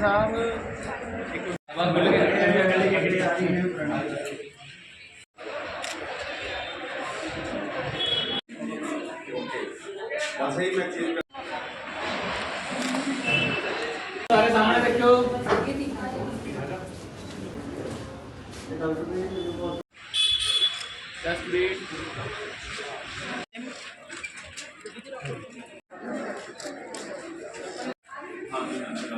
ਸਾਹਿਬ ਸਾਰੇ ਸਾਹਮਣੇ ਦੇਖੋ That's great.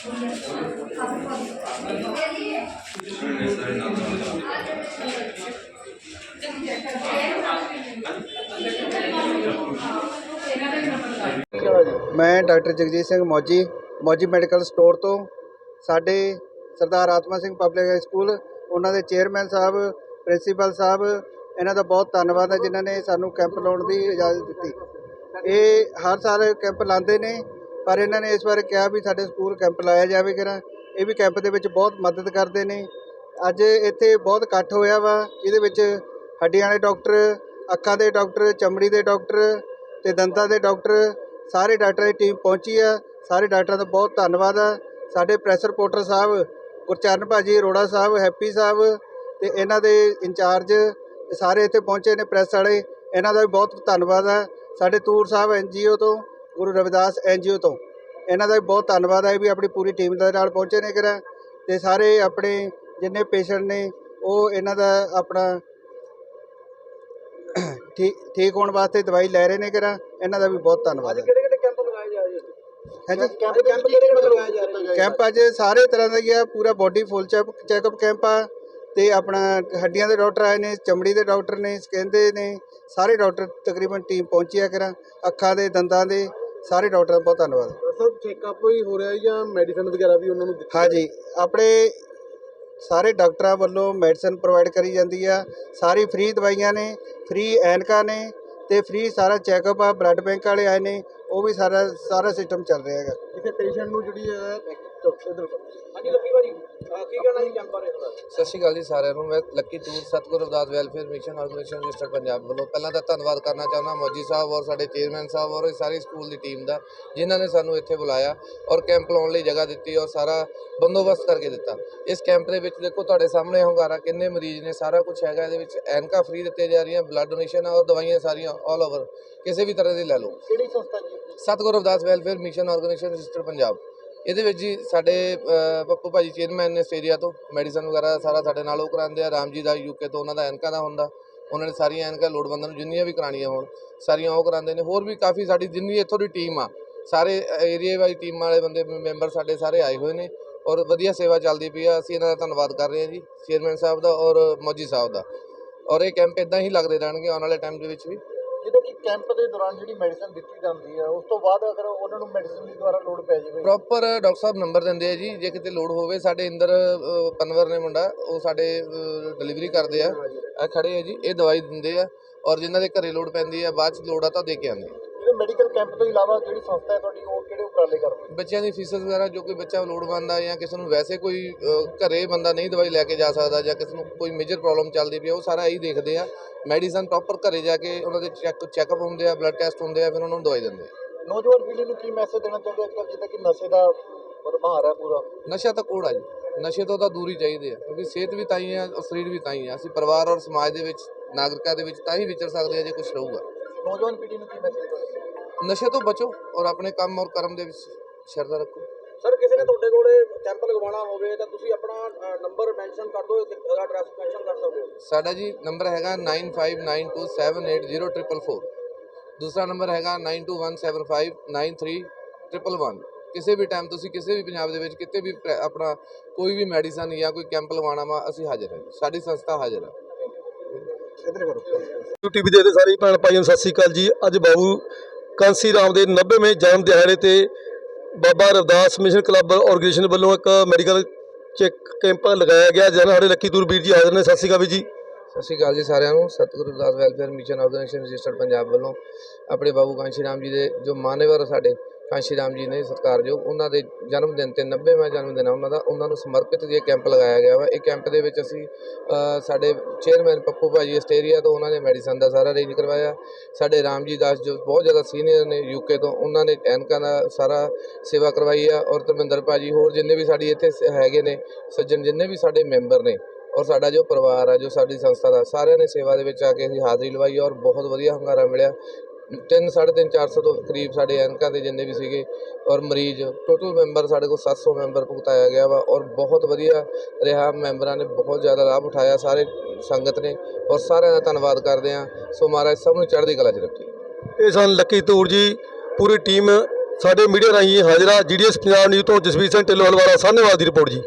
ਮੈਂ doctor Jagjit Singh Mauji Mauji medical store ਤੋਂ। ਸਾਡੇ ਸਰਦਾਰ ਆਤਮਾ ਸਿੰਘ ਪਬਲਿਕ ਹਾਈ ਸਕੂਲ, ਉਹਨਾਂ ਦੇ ਚੇਅਰਮੈਨ ਸਾਹਿਬ, ਪ੍ਰਿੰਸੀਪਲ ਸਾਹਿਬ, ਇਹਨਾਂ ਦਾ ਬਹੁਤ ਧੰਨਵਾਦ ਹੈ ਜਿਨ੍ਹਾਂ ਨੇ ਸਾਨੂੰ ਕੈਂਪ ਲਾਉਣ ਦੀ ਇਜਾਜ਼ਤ ਦਿੱਤੀ। ਇਹ ਹਰ ਸਾਲ ਕੈਂਪ ਲਾਉਂਦੇ ਨੇ। ਪਰ ਇਹਨਾਂ ਨੇ ਇਸ ਬਾਰੇ ਕਿਹਾ ਵੀ ਸਾਡੇ ਸਕੂਲ ਕੈਂਪ ਲਾਇਆ ਜਾਵੇ ਕਿਰਾ ਇਹ ਵੀ ਕੈਂਪ ਦੇ ਵਿੱਚ ਬਹੁਤ ਮਦਦ ਕਰਦੇ ਨੇ। ਅੱਜ ਇੱਥੇ ਬਹੁਤ ਇਕੱਠ ਹੋਇਆ ਵਾ। ਇਹਦੇ ਵਿੱਚ ਹੱਡੀਆਂ ਵਾਲੇ ਡਾਕਟਰ, ਅੱਖਾਂ ਦੇ ਡਾਕਟਰ, ਚਮੜੀ ਦੇ ਡਾਕਟਰ ਤੇ ਦੰਦਾਂ ਦੇ ਡਾਕਟਰ, ਸਾਰੇ ਡਾਕਟਰਾਂ ਦੀ ਟੀਮ ਪਹੁੰਚੀ ਆ। ਸਾਰੇ ਡਾਕਟਰਾਂ ਦਾ ਬਹੁਤ ਧੰਨਵਾਦ ਆ। ਸਾਡੇ ਪ੍ਰੈਸ ਰਿਪੋਰਟਰ ਸਾਹਿਬ, ਗੁਰਚਰਨ ਭਾਜੀ ਅਰੋੜਾ ਸਾਹਿਬ, ਹੈਪੀ ਸਾਹਿਬ ਤੇ ਇਹਨਾਂ ਦੇ ਇੰਚਾਰਜ ਸਾਰੇ ਇੱਥੇ ਪਹੁੰਚੇ ਨੇ ਪ੍ਰੈਸ ਵਾਲੇ। ਇਹਨਾਂ ਦਾ ਵੀ ਬਹੁਤ ਧੰਨਵਾਦ ਆ। ਸਾਡੇ ਤੂਰ ਸਾਹਿਬ ਐਨਜੀਓ ਤੋਂ ਗੁਰੂ ਰਵਿਦਾਸ ਐਨਜੀਓ ਤੋਂ। ਇਹਨਾਂ ਦਾ ਵੀ ਬਹੁਤ ਧੰਨਵਾਦ ਹੈ ਵੀ ਆਪਣੀ ਪੂਰੀ ਟੀਮ ਦੇ ਨਾਲ ਪਹੁੰਚੇ ਨੇ ਕਰਾ ਤੇ ਸਾਰੇ ਆਪਣੇ ਜਿੰਨੇ ਪੇਸ਼ੈਂਟ ਨੇ ਉਹ ਇਹਨਾਂ ਦਾ ਆਪਣਾ ਠੀਕ ਠੀਕ ਹੋਣ ਵਾਸਤੇ ਦਵਾਈ ਲੈ ਰਹੇ ਨੇ ਕਰਾ ਇਹਨਾਂ ਦਾ ਵੀ ਬਹੁਤ ਧੰਨਵਾਦ ਹੈ। ਕਿਹੜੇ ਕਿਹੜੇ ਕੈਂਪ ਲਗਾਏ ਜਾ ਰਹੇ ਹਾਂਜੀ? ਕੈਂਪ ਕੈਂਪ ਕਿਹੜੇ ਕਿਹੜੇ ਲਗਾਏ ਜਾ ਰਹੇ ਕੈਂਪ ਅੱਜ ਸਾਰੇ ਤਰ੍ਹਾਂ ਦਾ ਹੀ ਆ ਪੂਰਾ ਬੋਡੀ ਫੁੱਲ ਚੈੱਕਅਪ ਕੈਂਪ ਆ। ਤੇ ਆਪਣਾ ਹੱਡੀਆਂ ਦੇ ਡਾਕਟਰ ਆਏ ਨੇ ਚਮੜੀ ਦੇ ਡਾਕਟਰ ਨੇ ਸਕਿਨ ਦੇ ਨੇ। ਸਾਰੇ ਡਾਕਟਰ ਤਕਰੀਬਨ ਟੀਮ ਪਹੁੰਚੀ ਆ ਕਰਾਂ ਅੱਖਾਂ ਦੇ ਦੰਦਾਂ ਦੇ। ਸਾਰੇ ਡਾਕਟਰਾਂ ਦਾ ਬਹੁਤ ਧੰਨਵਾਦ। ਸਭ ਚੈੱਕਅਪ ਹੀ ਹੋ ਰਿਹਾ ਜਾਂ ਮੈਡੀਸਨ ਵਗੈਰਾ ਵੀ ਉਹਨਾਂ ਨੂੰ ਦਿੱਤੀ ਹਾਂਜੀ ਆਪਣੇ ਸਾਰੇ ਡਾਕਟਰਾਂ ਵੱਲੋਂ ਮੈਡੀਸਨ ਪ੍ਰੋਵਾਈਡ ਕਰੀ ਜਾਂਦੀ ਆ। ਸਾਰੀ ਫ੍ਰੀ ਦਵਾਈਆਂ ਨੇ ਫ੍ਰੀ ਐਨਕਾਂ ਨੇ ਤੇ ਫ੍ਰੀ ਸਾਰਾ ਚੈੱਕਅਪ ਆ ਬਲੱਡ ਬੈਂਕ ਵਾਲੇ ਆਏ ਨੇ ਉਹ ਵੀ ਸਾਰਾ ਸਾਰਾ ਸਿਸਟਮ ਚੱਲ ਰਿਹਾ ਹੈਗਾ। ਕਿਸੇ ਪੇਸ਼ੈਂਟ ਨੂੰ ਜਿਹੜੀ ਹੈ ਸਤਿ ਸ਼੍ਰੀ ਅਕਾਲ ਜੀ ਸਾਰਿਆਂ ਨੂੰ। ਮੈਂ Lucky Toor Satguru Ravidas welfare mission organisation register Punjab ਵੱਲੋਂ ਪਹਿਲਾਂ ਤਾਂ ਧੰਨਵਾਦ ਕਰਨਾ ਚਾਹੁੰਦਾ ਮੌਜੀ ਸਾਹਿਬ ਔਰ ਸਾਡੇ ਚੇਅਰਮੈਨ ਸਾਹਿਬ ਔਰ ਸਾਰੀ ਸਕੂਲ ਦੀ ਟੀਮ ਦਾ ਜਿਨ੍ਹਾਂ ਨੇ ਸਾਨੂੰ ਇੱਥੇ ਬੁਲਾਇਆ ਔਰ ਕੈਂਪ ਲਾਉਣ ਲਈ ਜਗ੍ਹਾ ਦਿੱਤੀ ਔਰ ਸਾਰਾ ਬੰਦੋਬਸਤ ਕਰਕੇ ਦਿੱਤਾ। ਇਸ ਕੈਂਪ ਦੇ ਵਿੱਚ ਦੇਖੋ ਤੁਹਾਡੇ ਸਾਹਮਣੇ ਹੁੰਗਾਰਾ ਕਿੰਨੇ ਮਰੀਜ਼ ਨੇ ਸਾਰਾ ਕੁਝ ਹੈਗਾ ਇਹਦੇ ਵਿੱਚ ਐਨਕਾ ਫ੍ਰੀ ਦਿੱਤੇ ਜਾ ਰਹੀਆਂ ਬਲੱਡ ਡੋਨੇਸ਼ਨ ਔਰ ਦਵਾਈਆਂ ਸਾਰੀਆਂ ਆਲ ਓਵਰ ਕਿਸੇ ਵੀ ਤਰ੍ਹਾਂ ਦੀ ਲੈ ਲਓ। ਕਿਹੜੀ ਸੰਸਥਾ ਜੀ Satguru Ravidas welfare mission organisation register Punjab. ਇਹਦੇ ਵਿੱਚ ਜੀ ਸਾਡੇ ਅ, ਪੱਪੂ ਭਾਜੀ ਚੇਅਰਮੈਨ ਨੇ ਇਸ ਏਰੀਆ ਤੋਂ ਮੈਡੀਸਨ ਵਗੈਰਾ ਸਾਰਾ ਸਾਡੇ ਨਾਲ ਉਹ ਕਰਾਉਂਦੇ ਆ। ਰਾਮ ਜੀ ਦਾ ਯੂਕੇ ਤੋਂ ਉਹਨਾਂ ਦਾ ਐਨਕਾਂ ਦਾ ਹੁੰਦਾ। ਉਹਨਾਂ ਨੇ ਸਾਰੀਆਂ ਐਨਕਾਂ ਲੋੜਵੰਦਾਂ ਨੂੰ ਜਿੰਨੀਆਂ ਵੀ ਕਰਾਉਣੀਆਂ ਹੋਣ ਸਾਰੀਆਂ ਉਹ ਕਰਾਉਂਦੇ ਨੇ। ਹੋਰ ਵੀ ਕਾਫੀ ਸਾਡੀ ਜਿੰਨੀ ਇੱਥੋਂ ਦੀ ਟੀਮ ਆ ਸਾਰੇ ਏਰੀਆ ਵਾਲੀ ਟੀਮ ਵਾਲੇ ਬੰਦੇ ਮੈਂਬਰ ਸਾਡੇ ਸਾਰੇ ਆਏ ਹੋਏ ਨੇ ਔਰ ਵਧੀਆ ਸੇਵਾ ਚੱਲਦੀ ਪਈ ਆ। ਅਸੀਂ ਇਹਨਾਂ ਦਾ ਧੰਨਵਾਦ ਕਰ ਰਹੇ ਹਾਂ ਜੀ ਚੇਅਰਮੈਨ ਸਾਹਿਬ ਦਾ ਔਰ ਮੌਜੀ ਸਾਹਿਬ ਦਾ। ਔਰ ਇਹ ਕੈਂਪ ਇਦਾਂ ਹੀ ਲੱਗਦੇ ਰਹਿਣਗੇ ਆਉਣ ਵਾਲੇ ਟਾਈਮ ਦੇ ਵਿੱਚ ਵੀ। ਜਿੱਦਾਂ ਕਿ ਕੈਂਪ ਦੇ ਦੌਰਾਨ ਜਿਹੜੀ ਮੈਡੀਸਨ ਦਿੱਤੀ ਜਾਂਦੀ ਹੈ ਉਸ ਤੋਂ ਬਾਅਦ ਅਗਰ ਉਹਨਾਂ ਨੂੰ ਮੈਡੀਸਨ ਦੀ ਦੁਆਰਾ ਲੋੜ ਪੈ ਜਾਵੇ। ਪ੍ਰੋਪਰ ਡਾਕਟਰ ਸਾਹਿਬ ਨੰਬਰ ਦਿੰਦੇ ਆ ਜੀ ਜੇ ਕਿਤੇ ਲੋਡ ਹੋਵੇ ਸਾਡੇ ਇੰਦਰ ਪਨਵਰ ਨੇ ਮੁੰਡਾ ਉਹ ਸਾਡੇ ਡਿਲੀਵਰੀ ਕਰਦੇ ਆ। ਇਹ ਖੜੇ ਆ ਜੀ ਇਹ ਦਵਾਈ ਦਿੰਦੇ ਆ ਔਰ ਜਿਨ੍ਹਾਂ ਦੇ ਘਰੇ ਲੋਡ ਪੈਂਦੀ ਆ ਬਾਅਦ ਚ ਲੋੜ ਆ ਤਾਂ ਦੇ ਕੇ ਆਉਂਦੇ ਆ। ਮੈਡੀਕਲ ਕੈਂਪ ਤੋਂ ਇਲਾਵਾ ਜਿਹੜੀ ਸੰਸਥਾ ਹੈ ਤੁਹਾਡੀ ਉਹ ਕਿਹੜੇ ਉਪਰਾਲੇ ਕਰਦੀ ਹੈ? ਬੱਚਿਆਂ ਦੀ ਫੀਸ ਵਗੈਰਾ ਜੋ ਕੋਈ ਬੱਚਾ ਲੋੜਵੰਦ ਆ ਜਾਂ ਕਿਸੇ ਨੂੰ ਵੈਸੇ ਕੋਈ ਘਰੇ ਬੰਦਾ ਨਹੀਂ ਦਵਾਈ ਲੈ ਕੇ ਜਾ ਸਕਦਾ ਜਾਂ ਕਿਸੇ ਨੂੰ ਕੋਈ ਮੇਜਰ ਪ੍ਰੋਬਲਮ ਚੱਲਦੀ ਪਈ ਉਹ ਸਾਰਾ ਇਹੀ ਦੇਖਦੇ ਆ। ਮੈਡੀਸਨ ਪ੍ਰੋਪਰ ਘਰੇ ਜਾ ਕੇ ਉਹਨਾਂ ਦੇ ਚੈੱਕ ਚੈੱਕਅਪ ਹੁੰਦੇ ਆ ਬਲੱਡ ਟੈਸਟ ਹੁੰਦੇ ਆ ਫਿਰ ਉਹਨਾਂ ਨੂੰ ਦਵਾਈ ਦਿੰਦੇ ਆ। ਨੌਜਵਾਨ ਪੀੜ੍ਹੀ ਨੂੰ ਕੀ ਮੈਸੇਜ ਦੇਣਾ ਚਾਹੁੰਦੇ ਅੱਜ ਕੱਲ੍ਹ ਜਿੱਦਾਂ ਕਿ ਨਸ਼ੇ ਦਾ ਬਰਮਾਰ ਹੈ ਪੂਰਾ? ਨਸ਼ਾ ਤਾਂ ਕੋੜਾ ਜੀ। ਨਸ਼ੇ ਤੋਂ ਤਾਂ ਦੂਰ ਹੀ ਚਾਹੀਦੇ ਆ ਕਿਉਂਕਿ ਸਿਹਤ ਵੀ ਤਾਂ ਹੀ ਆ ਔਰ ਸਰੀਰ ਵੀ ਤਾਂ ਹੀ ਆ। ਅਸੀਂ ਪਰਿਵਾਰ ਔਰ ਸਮਾਜ ਦੇ ਵਿੱਚ ਨਾਗਰਿਕਾਂ ਦੇ ਵਿੱਚ ਤਾਂ ਹੀ ਵਿਚਰ ਸਕਦੇ ਆ ਜੇ ਕੁਝ ਰਹੂਗਾ। ਨੌਜਵਾਨ ਪੀੜ੍ਹੀ ਨੂੰ ਕੀ ਮੈਸੇਜ ਦੇਣਾ ਨਸ਼ੇ ਤੋਂ ਬਚੋ ਔਰ ਆਪਣੇ ਕੰਮ ਔਰ ਕਰਮ ਦੇ ਵਿੱਚ ਸ਼ਰਧਾ ਰੱਖੋ। ਸਰ ਕਿਸੇ ਨੇ ਤੁਹਾਡੇ ਕੋਲੇ ਕੈਂਪ ਲਗਵਾਉਣਾ ਹੋਵੇ ਤਾਂ ਤੁਸੀਂ ਆਪਣਾ ਨੰਬਰ ਮੈਂਸ਼ਨ ਕਰ ਦਿਓ ਉਹਦਾ ਐਡਰੈਸ ਮੈਂਸ਼ਨ ਕਰ ਸਕਦੇ ਹੋ। ਸਾਡਾ ਜੀ ਨੰਬਰ ਹੈਗਾ 9592780444 ਦੂਸਰਾ ਨੰਬਰ ਹੈਗਾ 9217593111 ਕਿਸੇ ਵੀ ਟਾਈਮ ਤੁਸੀਂ ਕਿਸੇ ਵੀ ਪੰਜਾਬ ਦੇ ਵਿੱਚ ਕਿਤੇ ਵੀ ਆਪਣਾ ਕੋਈ ਵੀ ਮੈਡੀਸਨ ਜਾਂ ਕੋਈ ਕੈਂਪ ਲਗਵਾਉਣਾ ਵਾ ਅਸੀਂ ਹਾਜ਼ਰ ਹਾਂ। ਸਾਡੀ ਸੰਸਥਾ ਹਾਜ਼ਰ ਹੈ ਟੀਵੀ ਦੇ ਸਾਰੇ ਭੈਣ ਭਾਈਆਂ ਨੂੰ ਸਤਿ ਸ੍ਰੀ ਅਕਾਲ ਜੀ। ਅੱਜ ਬਾਬੂ ਕਾਂਸੀ ਰਾਮ ਦੇ 90ਵੇਂ ਜਨਮ ਦਿਹਾੜੇ ਤੇ Baba Ravdas mission club organisation ਵੱਲੋਂ ਇੱਕ ਮੈਡੀਕਲ ਚੈੱਕ ਕੈਂਪ ਲਗਾਇਆ ਗਿਆ ਜਿਹਨਾਂ ਸਾਡੇ ਲੱਕੀ ਦੂਰ ਵੀਰ ਜੀ ਹਾਜ਼ਰ ਨੇ। ਸਤਿ ਸ੍ਰੀ ਅਕਾਲ ਵੀਰ ਜੀ। ਸਤਿ ਸ਼੍ਰੀ ਅਕਾਲ ਜੀ ਸਾਰਿਆਂ ਨੂੰ। Satguru Ardas welfare mission organisation registered Punjab ਵੱਲੋਂ, ਆਪਣੇ ਬਾਬੂ ਕਾਂਸ਼ੀ ਰਾਮ ਜੀ ਦੇ ਜੋ ਮਾਨਵਰ ਸਾਡੇ ਕਾਂਸ਼ੀ ਰਾਮ ਜੀ ਨੇ ਸਤਿਕਾਰਯੋਗ ਉਹਨਾਂ ਦੇ ਜਨਮ ਦਿਨ ਤੇ 90ਵਾਂ ਜਨਮ ਦਿਨ ਆ ਉਹਨਾਂ ਦਾ, ਉਹਨਾਂ ਨੂੰ ਸਮਰਪਿਤ ਇਹ ਕੈਂਪ ਲਗਾਇਆ ਗਿਆ ਵਾ। ਇਹ ਕੈਂਪ ਦੇ ਵਿੱਚ ਅਸੀਂ ਸਾਡੇ ਚੇਅਰਮੈਨ ਪੱਪੂ ਭਾਜੀ ਆਸਟ੍ਰੇਲੀਆ ਤੋਂ ਉਹਨਾਂ ਨੇ ਮੈਡੀਸਨ ਦਾ ਸਾਰਾ ਅਰੇਂਜ ਕਰਵਾਇਆ। ਸਾਡੇ ਰਾਮ ਜੀ ਦਾਸ ਜੋ ਬਹੁਤ ਜ਼ਿਆਦਾ ਸੀਨੀਅਰ ਨੇ ਯੂਕੇ ਤੋਂ, ਉਹਨਾਂ ਨੇ ਐਨਕਾਂ ਦਾ ਸਾਰਾ ਸੇਵਾ ਕਰਵਾਈ ਆ ਔਰ ਧਰਮਿੰਦਰ ਭਾਜੀ ਹੋਰ ਜਿੰਨੇ ਵੀ ਸਾਡੀ ਇੱਥੇ ਸ- ਹੈਗੇ ਨੇ, ਸੱਜਣ ਜਿੰਨੇ ਵੀ ਸਾਡੇ ਮੈਂਬਰ ਨੇ ਔਰ ਸਾਡਾ ਜੋ ਪਰਿਵਾਰ ਆ, ਜੋ ਸਾਡੀ ਸੰਸਥਾ ਦਾ, ਸਾਰਿਆਂ ਨੇ ਸੇਵਾ ਦੇ ਵਿੱਚ ਆ ਕੇ ਅਸੀਂ ਹਾਜ਼ਰੀ ਲਵਾਈ ਔਰ ਬਹੁਤ ਵਧੀਆ ਹੰਗਾਰਾ ਮਿਲਿਆ। ਤਿੰਨ, ਸਾਢੇ ਤਿੰਨ 400 ਤੋਂ ਕਰੀਬ ਸਾਡੇ ਐਨਕਾਂ ਦੇ ਜਿੰਨੇ ਵੀ ਸੀਗੇ ਔਰ ਮਰੀਜ਼ ਟੋਟਲ ਮੈਂਬਰ ਸਾਡੇ ਕੋਲ 700 ਮੈਂਬਰ ਭੁਗਤਾਇਆ ਗਿਆ ਵਾ ਔਰ ਬਹੁਤ ਵਧੀਆ ਰਿਹਾ। ਮੈਂਬਰਾਂ ਨੇ ਬਹੁਤ ਜ਼ਿਆਦਾ ਲਾਭ ਉਠਾਇਆ, ਸਾਰੇ ਸੰਗਤ ਨੇ ਔਰ ਸਾਰਿਆਂ ਦਾ ਧੰਨਵਾਦ ਕਰਦੇ ਹਾਂ। ਸੋ ਮਹਾਰਾਜ, ਸਭ ਨੂੰ ਚੜ੍ਹਦੀ ਕਲਾ 'ਚ ਰੱਖੇ। ਇਹ ਸਨ ਲੱਕੀ ਤੂਰ ਜੀ, ਪੂਰੀ ਟੀਮ ਸਾਡੇ ਮੀਡੀਆ ਰਾਹੀਂ ਹਾਜ਼ਰ ਆ। ਜੀਡੀਐਸ ਪੰਜਾਬ ਨਿਊਜ਼ ਤੋਂ ਜਸਵੀਰ ਸਿੰਘ ਢਿੱਲੋਂ ਵਾਲਾ ਸਾਹਨੇਵਾਲ ਦੀ ਰਿਪੋਰਟ ਜੀ।